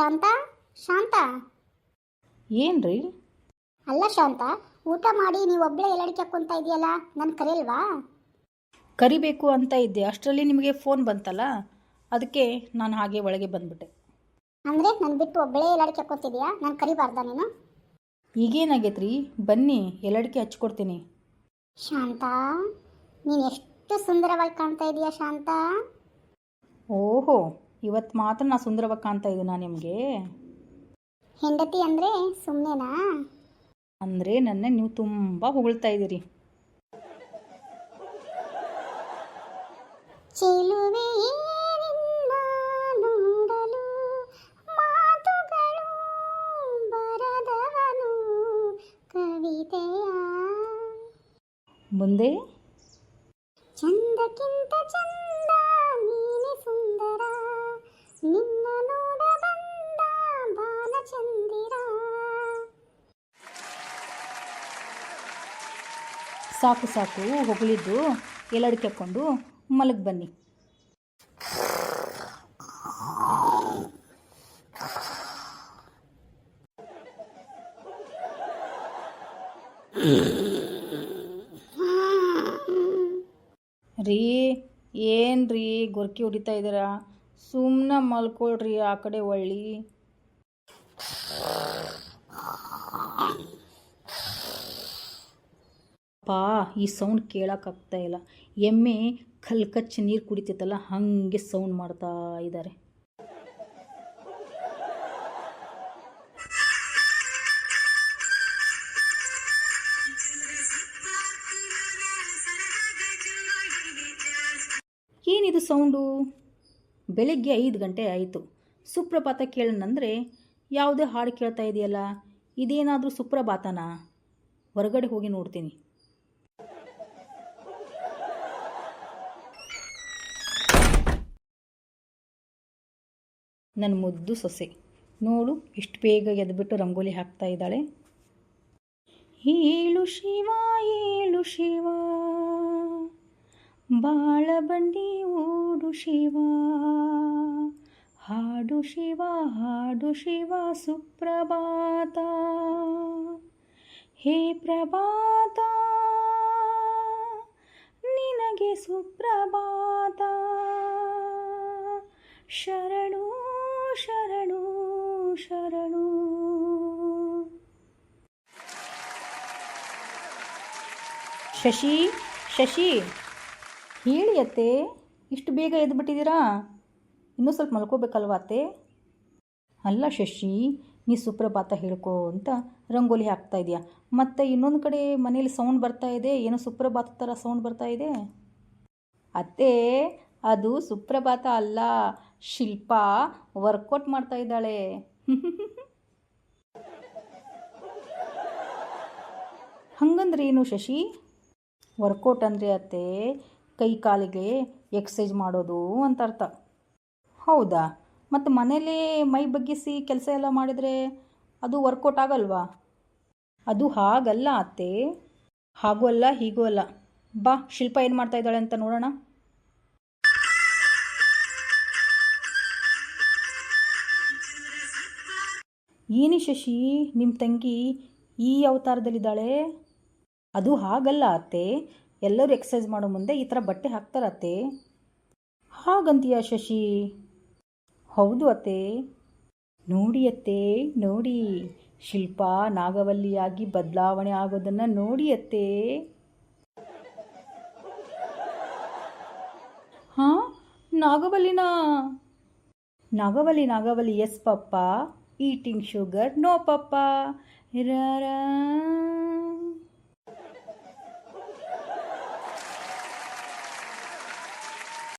ಶಾಂತ? ಶಾಂತ? ಏನ್ರಿ? ಅಲ್ಲ ಶಾಂತ ಊಟ ಮಾಡಿ ನೀವು ಒಬ್ಬಳೇ ಎಲ್ಲಡಿಕೆ ಕುಂತ ಇದೆಯಲ್ಲ ನಾನು ಕರೆಯಲ್ವಾ? ಕರಿಬೇಕು ಅಂತ ಇದ್ದೆ. ಅಷ್ಟರಲ್ಲಿ ನಿಮಗೆ ಫೋನ್ ಬಂತಲ್ಲ ಅದಕ್ಕೆ ನಾನು ಹಾಗೆ ಒಳಗೆ ಬಂದ್ಬಿಟ್ಟೆ. ಅಂದರೆ ನಾನು ಬಿಟ್ಟು ಒಬ್ಬಳೇ ಎಲ್ಲಡಿಕೆ ಕುಂತಿದ್ಯಾ ನಾನು ಕರಿಬಾರ್ದ ನೀನು? ಈಗೇನಾಗೈತ್ರಿ? ಬನ್ನಿ ಎಲ್ಲಡಿಕೆ ಹಚ್ಕೊಡ್ತೀನಿ. ಶಾಂತ ನೀನು ಎಷ್ಟು ಸುಂದರವಾಗಿ ಕಾಣ್ತಾ ಇದೀಯಾ ಶಾಂತ? ಓಹೋ ಇವತ್ತು ಮಾತ್ರ ನಾ ಸುಂದರವಾಗಿ ಕಾಣ್ತಾ ಇದ್ದೀನಾ ನಿಮಗೆ? ಹೆಂಡತಿ ಅಂದರೆ ಸುಮ್ಮನೆನಾ ಅಂದರೆ ನನ್ನ ನೀವು ತುಂಬ ಹೊಗಳ್ತಾ ಇದ್ದೀರಿ ಮುಂದೆ? ಚಂದಕ್ಕಿಂತ ಚಂದ ಸಾಕು ಸಾಕು, ಹೊಗಳಿದ್ದು ಎಲ್ಲಡಿಕೆ ಕೆಕ್ಕೊಂಡು ಮಲಗಿ ಬನ್ನಿ. ರೀ, ಏನು ರೀ ಗೊರ್ಕಿ ಹೊಡಿತಾ ಇದ್ದೀರಾ? ಸುಮ್ಮನೆ ಮಲ್ಕೊಳ್ರಿ ಆ ಕಡೆ ಒಳ್ಳಿ. ಪಾ ಈ ಸೌಂಡ್ ಕೇಳೋಕ್ಕಾಗ್ತಾ ಇಲ್ಲ. ಎಮ್ಮೆ ಕಲ್ಕಚ್ಚ ನೀರು ಕುಡಿತೈತಲ್ಲ, ಹಾಗೆ ಸೌಂಡ್ ಮಾಡ್ತಾ ಇದ್ದಾರೆ ಏನಿದು ಸೌಂಡು ಬೆಳಿಗ್ಗೆ ಐದು ಗಂಟೆ ಆಯಿತು. ಸುಪ್ರಭಾತ ಕೇಳೋಣಂದರೆ ಯಾವುದೇ ಹಾಡು ಕೇಳ್ತಾ ಇದೆಯಲ್ಲ, ಇದೇನಾದರೂ ಸುಪ್ರಭಾತನಾ? ಹೊರಗಡೆ ಹೋಗಿ ನೋಡ್ತೀನಿ. ನನ್ನ ಮುದ್ದು ಸೊಸೆ. ನೋಡು ಎಷ್ಟು ಬೇಗ ಎದ್ಬಿಟ್ಟು ರಂಗೋಲಿ ಹಾಕ್ತಾ ಇದ್ದಾಳೆ. ಏಳು ಶಿವ ಏಳು ಶಿವ, ಬಾಳ ಬಂಡಿ ಓಡು ಶಿವ, ಹಾಡು ಶಿವ ಹಾಡು ಶಿವ, ಸುಪ್ರಭಾತ. ಹೇ ಪ್ರಭಾತ, ನಿನಗೆ ಸುಪ್ರಭಾತ. ಶರಣು ಶರಣು. ಶಶಿ ಶಶಿ, ಹೇಳಿ ಅತ್ತೆ, ಇಷ್ಟು ಬೇಗ ಎದ್ಬಿಟ್ಟಿದ್ದೀರಾ? ಇನ್ನೂ ಸ್ವಲ್ಪ ಮಲ್ಕೋಬೇಕಲ್ವ ಅತ್ತೆ? ಅಲ್ಲ ಶಶಿ, ನೀ ಸುಪ್ರಭಾತ ಹೇಳ್ಕೋ ಅಂತ ರಂಗೋಲಿ ಹಾಕ್ತಾ ಇದೆಯಾ. ಮತ್ತು ಇನ್ನೊಂದು ಕಡೆ ಮನೇಲಿ ಸೌಂಡ್ ಬರ್ತಾ ಇದೆ, ಏನೋ ಸುಪ್ರಭಾತ ಥರ ಸೌಂಡ್ ಬರ್ತಾ ಇದೆ? ಅತ್ತೆ, ಅದು ಸುಪ್ರಭಾತ ಅಲ್ಲ, ಶಿಲ್ಪ ವರ್ಕೌಟ್ ಮಾಡ್ತಾ ಇದ್ದಾಳೆ. ಹಂಗಂದ್ರೆ ಏನು ಶಶಿ? ವರ್ಕೌಟ್ ಅಂದರೆ ಅತ್ತೆ, ಕೈ ಕಾಲಿಗೆ ಎಕ್ಸಸೈಜ್ ಮಾಡೋದು ಅಂತ ಅರ್ಥ. ಹೌದಾ? ಮತ್ತು ಮನೇಲಿ ಮೈ ಬಗ್ಗಿಸಿ ಕೆಲಸ ಎಲ್ಲ ಮಾಡಿದರೆ ಅದು ವರ್ಕೌಟ್ ಆಗಲ್ವಾ? ಅದು ಹಾಗಲ್ಲ ಅತ್ತೆ. ಹಾಗೂ ಅಲ್ಲ, ಹೀಗೂ ಅಲ್ಲ. ಬಾ, ಶಿಲ್ಪ ಏನು ಮಾಡ್ತಾ ಇದ್ದಾಳೆ ಅಂತ ನೋಡೋಣ. ಏನೇ ಶಶಿ ನಿಮ್ಮ ತಂಗಿ ಈ ಅವತಾರದಲ್ಲಿದ್ದಾಳೆ? ಅದು ಹಾಗಲ್ಲ ಅತ್ತೆ. ಎಲ್ಲರೂ ಎಕ್ಸಸೈಸ್ ಮಾಡೋ ಮುಂದೆ ಈ ಥರ ಬಟ್ಟೆ ಹಾಕ್ತಾರೆ ಅತ್ತೆ. ಹಾಗಂತೀಯ ಶಶಿ? ಹೌದು ಅತ್ತೆ. ನೋಡಿ ಅತ್ತೆ, ನೋಡಿ. ಶಿಲ್ಪ ನಾಗವಲ್ಲಿಯಾಗಿ ಬದಲಾವಣೆ ಆಗೋದನ್ನು ನೋಡಿ ಅತ್ತೆ. ಹಾಂ, ನಾಗವಲ್ಲಿನ? Nagavalli Nagavalli, yes papa. Eating sugar no papa ರಾ